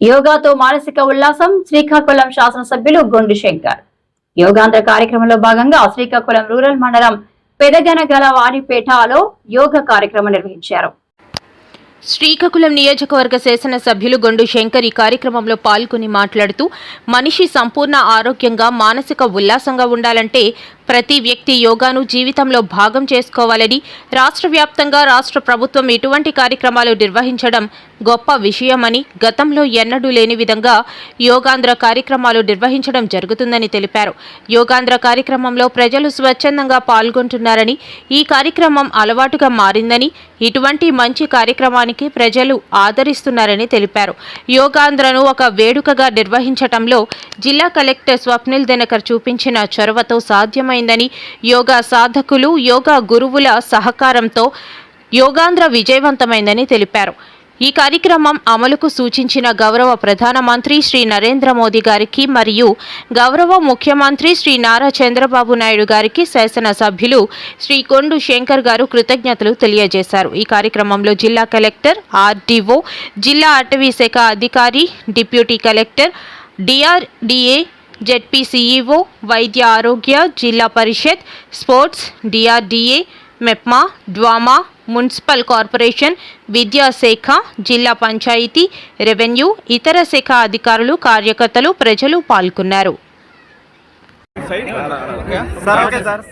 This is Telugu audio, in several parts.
యోగాతో మానసిక ఉల్లాసం శ్రీకాకుళం శాసనసభ్యులు గొండు శంకర్. యోగాంధ్ర కార్యక్రమంలో భాగంగా శ్రీకాకుళం రూరల్ మండలం పెదగనగల వారిపేటలో యోగా కార్యక్రమం నిర్వహించారు. శ్రీకాకుళం నియోజకవర్గ శాసనసభ్యులు గొండు శంకర్ ఈ కార్యక్రమంలో పాల్గొని మాట్లాడుతూ మనిషి సంపూర్ణ ఆరోగ్యంగా మానసిక ఉల్లాసంగా ఉండాలంటే ప్రతి వ్యక్తి యోగాను జీవితంలో భాగం చేసుకోవాలని రాష్ట్ర వ్యాప్తంగా రాష్ట్ర ప్రభుత్వం ఇటువంటి కార్యక్రమాలు నిర్వహించడం గొప్ప విషయమని గతంలో ఎన్నడూ లేని విధంగా యోగాంధ్ర కార్యక్రమాలు నిర్వహించడం జరుగుతుందని తెలిపారు. యోగాంధ్ర కార్యక్రమంలో ప్రజలు స్వచ్ఛందంగా పాల్గొంటున్నారని ఈ కార్యక్రమం అలవాటుగా మారిందని ఇటువంటి మంచి కార్యక్రమానికి ప్రజలు ఆదరిస్తున్నారని తెలిపారు. యోగాంధ్రను ఒక వేడుకగా నిర్వహించటంలో జిల్లా కలెక్టర్ స్వప్నిల్ దినకర్ చూపించిన చొరవతో సాధ్యమైన సాధ్యమైందని యోగా సాధకులు యోగా గురువుల సహకారంతో యోగాంధ్ర విజయవంతమైందని తెలిపారు. ఈ కార్యక్రమం అమలుకు సూచించిన గౌరవ ప్రధానమంత్రి శ్రీ నరేంద్ర మోదీ గారికి మరియు గౌరవ ముఖ్యమంత్రి శ్రీ నారా చంద్రబాబు నాయుడు గారికి శాసనసభ్యులు శ్రీ కొండు శంకర్ గారు కృతజ్ఞతలు తెలియజేశారు. ఈ కార్యక్రమంలో జిల్లా కలెక్టర్ ఆర్డీఓ జిల్లా అటవీ శాఖ అధికారి deputy collector DRDA ZP CEO వైద్య ఆరోగ్య zilla parishad sports DRDA MEPMA DWAMA municipal corporation విద్యాశాఖ జిల్లా పంచాయతీ రెవెన్యూ ఇతర శాఖ అధికారులు కార్యకర్తలు ప్రజలు పాల్గొన్నారు. Sir okay sir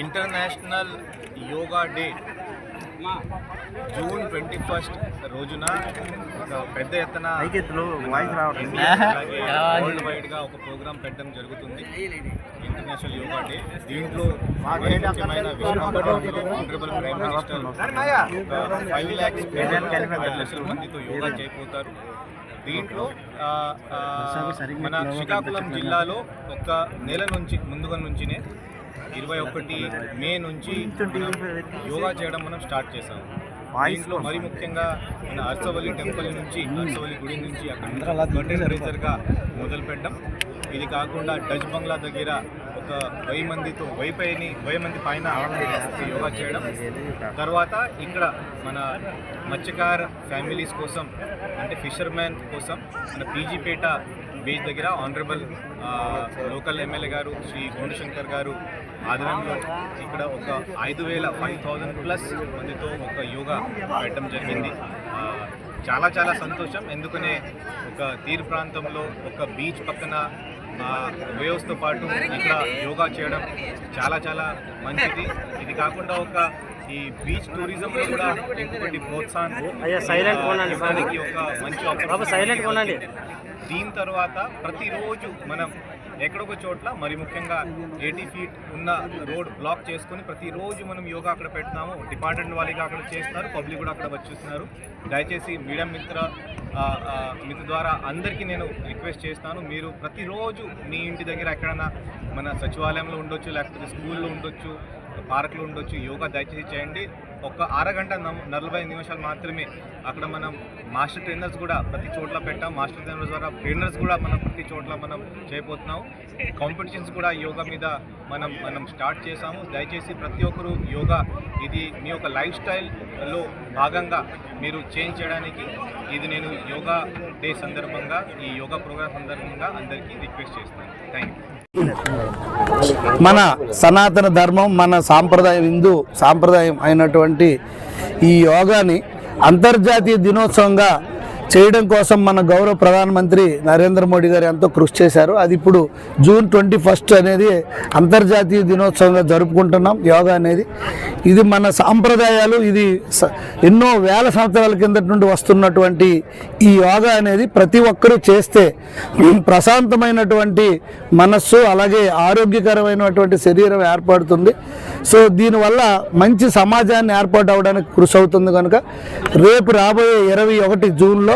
international yoga day June twenty first రోజున ఒక పెద్ద ఎత్తున వరల్డ్ వైడ్ గా ఒక ప్రోగ్రామ్ పెట్టడం జరుగుతుంది. International yoga day. దీంట్లో honourable prime minister five lakhs ఐదు లక్షల మందితో యోగా చేయబోతారు. దీంట్లో మన శ్రీకాకుళం జిల్లాలో ఒక నెల నుంచి ముందుగా నుంచినే ఇరవై ఒకటి మే నుంచి యోగా చేయడం మనం స్టార్ట్ చేసాం దీంట్లో మరి ముఖ్యంగా మన అర్సవల్లి టెంపుల్ నుంచి అర్సవల్లి గుడి నుంచి అక్కడ కర్టెన్ మొదలు ఇది కాకుండా డచ్ బంగ్లా దగ్గర ఒక వెయ్యి మందితో వెయ్యి పైని వెయ్యి మంది పైన యోగా చేయడం. తర్వాత ఇక్కడ మన మత్స్యకార ఫ్యామిలీస్ కోసం అంటే ఫిషర్మ్యాన్ కోసం మన పీజీపేట బీచ్ దగ్గర ఆనరబుల్ లోకల్ ఎమ్మెల్యే గారు శ్రీ గోండశంకర్ గారు ఆధ్వర్యంలో ఇక్కడ ఒక ఐదు వేల ఫైవ్ థౌజండ్ ప్లస్ మందితో ఒక యోగా పెట్టడం జరిగింది. చాలా చాలా సంతోషం. ఎందుకనే ఒక తీర ప్రాంతంలో ఒక బీచ్ పక్కన వేవ్స్తో పాటు ఇక్కడ యోగా చేయడం చాలా చాలా మంచిది. ఇది కాకుండా ఒక ఈ బీచ్ టూరిజంలో కూడా ఇంకొకటి ప్రోత్సాహం ఒక మంచి గా ఉండండి. దీని తర్వాత ప్రతిరోజు మనం ఎక్కడొక చోట్ల మరి ముఖ్యంగా ఎయిటీ ఫీట్ ఉన్న రోడ్ బ్లాక్ చేసుకొని ప్రతిరోజు మనం యోగా అక్కడ పెడతాము డిపార్ట్మెంట్ వాళ్ళకి అక్కడ చేస్తున్నారు. పబ్లిక్ కూడా అక్కడ వచ్చేస్తున్నారు. దయచేసి మీడియం మిత్ర మిత్ర ద్వారా అందరికీ నేను రిక్వెస్ట్ చేస్తాను. మీరు ప్రతిరోజు మీ ఇంటి దగ్గర ఎక్కడైనా మన సచివాలయంలో ఉండొచ్చు లేకపోతే స్కూల్లో ఉండొచ్చు పార్క్లో ఉండొచ్చు యోగా దయచేసి చేయండి. ఒక అరగంట నలభై నిమిషాలు మాత్రమే అక్కడ మనం మాస్టర్ ట్రైనర్స్ కూడా ప్రతి చోట్ల పెట్టాం. మాస్టర్ ట్రైనర్స్ ద్వారా ట్రైనర్స్ కూడా మనం ప్రతి చోట్ల మనం చేయబోతున్నాం. కాంపిటీషన్స్ కూడా యోగా మీద మనం మనం స్టార్ట్ చేసాము దయచేసి ప్రతి ఒక్కరు యోగా ఇది మీ యొక్క లైఫ్ స్టైల్లో భాగంగా మీరు చేంజ్ చేయడానికి ఇది నేను యోగా డే సందర్భంగా ఈ యోగా ప్రోగ్రామ్ సందర్భంగా అందరికీ రిక్వెస్ట్ చేస్తాను. థ్యాంక్ మన సనాతన ధర్మం మన సాంప్రదాయం హిందూ సాంప్రదాయం అయినటువంటి ఈ యోగాని అంతర్జాతీయ దినోత్సవంగా చేయడం కోసం మన గౌరవ ప్రధానమంత్రి నరేంద్ర మోడీ గారు ఎంతో కృషి చేశారు. అది ఇప్పుడు జూన్ ట్వంటీ ఫస్ట్ అనేది అంతర్జాతీయ దినోత్సవంగా జరుపుకుంటున్నాం యోగా అనేది. ఇది మన సాంప్రదాయాలు ఇది స- ఎన్నో వేల సంవత్సరాల కిందటి నుండి వస్తున్నటువంటి ఈ యోగా అనేది ప్రతి ఒక్కరూ చేస్తే ప్రశాంతమైనటువంటి మనస్సు అలాగే ఆరోగ్యకరమైనటువంటి శరీరం ఏర్పడుతుంది. సో దీనివల్ల మంచి సమాజాన్ని ఏర్పాటు అవడానికి కృషి అవుతుంది కనుక రేపు రాబోయే ఇరవై ఒకటి జూన్లో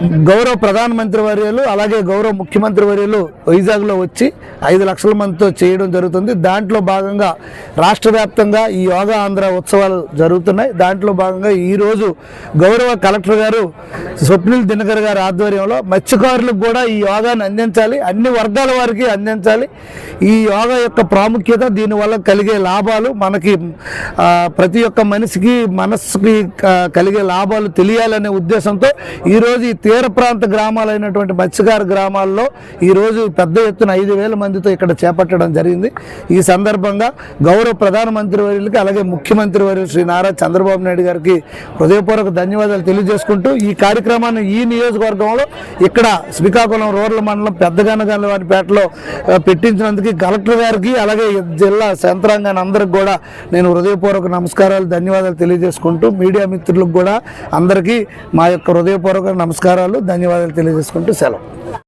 గౌరవ ప్రధానమంత్రి వర్యులు అలాగే గౌరవ ముఖ్యమంత్రి వర్యులు వైజాగ్లో వచ్చి ఐదు లక్షల మందితో చేయడం జరుగుతుంది. దాంట్లో భాగంగా రాష్ట్ర వ్యాప్తంగా ఈ యోగా ఆంధ్ర ఉత్సవాలు జరుగుతున్నాయి. దాంట్లో భాగంగా ఈరోజు గౌరవ కలెక్టర్ గారు స్వప్నిల్ దినకర్ గారి ఆధ్వర్యంలో మత్స్యకారులకు కూడా ఈ యోగాను అందించాలి. అన్ని వర్గాల వారికి అందించాలి. ఈ యోగా యొక్క ప్రాముఖ్యత దీనివల్ల కలిగే లాభాలు మనకి ప్రతి ఒక్క మనిషికి మనస్సుకి కలిగే లాభాలు తెలియాలనే ఉద్దేశంతో ఈరోజు ఈ తీర ప్రాంత గ్రామాలైనటువంటి మత్స్యకార గ్రామాల్లో ఈరోజు పెద్ద ఎత్తున ఐదు వేల మందితో ఇక్కడ చేపట్టడం జరిగింది. ఈ సందర్భంగా గౌరవ ప్రధానమంత్రి వర్యులకి అలాగే ముఖ్యమంత్రి వర్యులు శ్రీ నారా చంద్రబాబు నాయుడు గారికి హృదయపూర్వక ధన్యవాదాలు తెలియజేసుకుంటూ ఈ కార్యక్రమాన్ని ఈ నియోజకవర్గంలో ఇక్కడ శ్రీకాకుళం రూరల్ మండలం పెద్దగనగలవారిపేటలో ఆ, పెట్టించినందుకు కలెక్టర్ గారికి అలాగే జిల్లా యంత్రాంగాన్ని అందరికి కూడా నేను హృదయపూర్వక నమస్కారాలు ధన్యవాదాలు తెలియజేసుకుంటూ మీడియా మిత్రులకు కూడా అందరికీ మా యొక్క హృదయపూర్వక నమస్కారం నమస్కారాలు ధన్యవాదాలు తెలియజేసుకుంటూ సెలవు.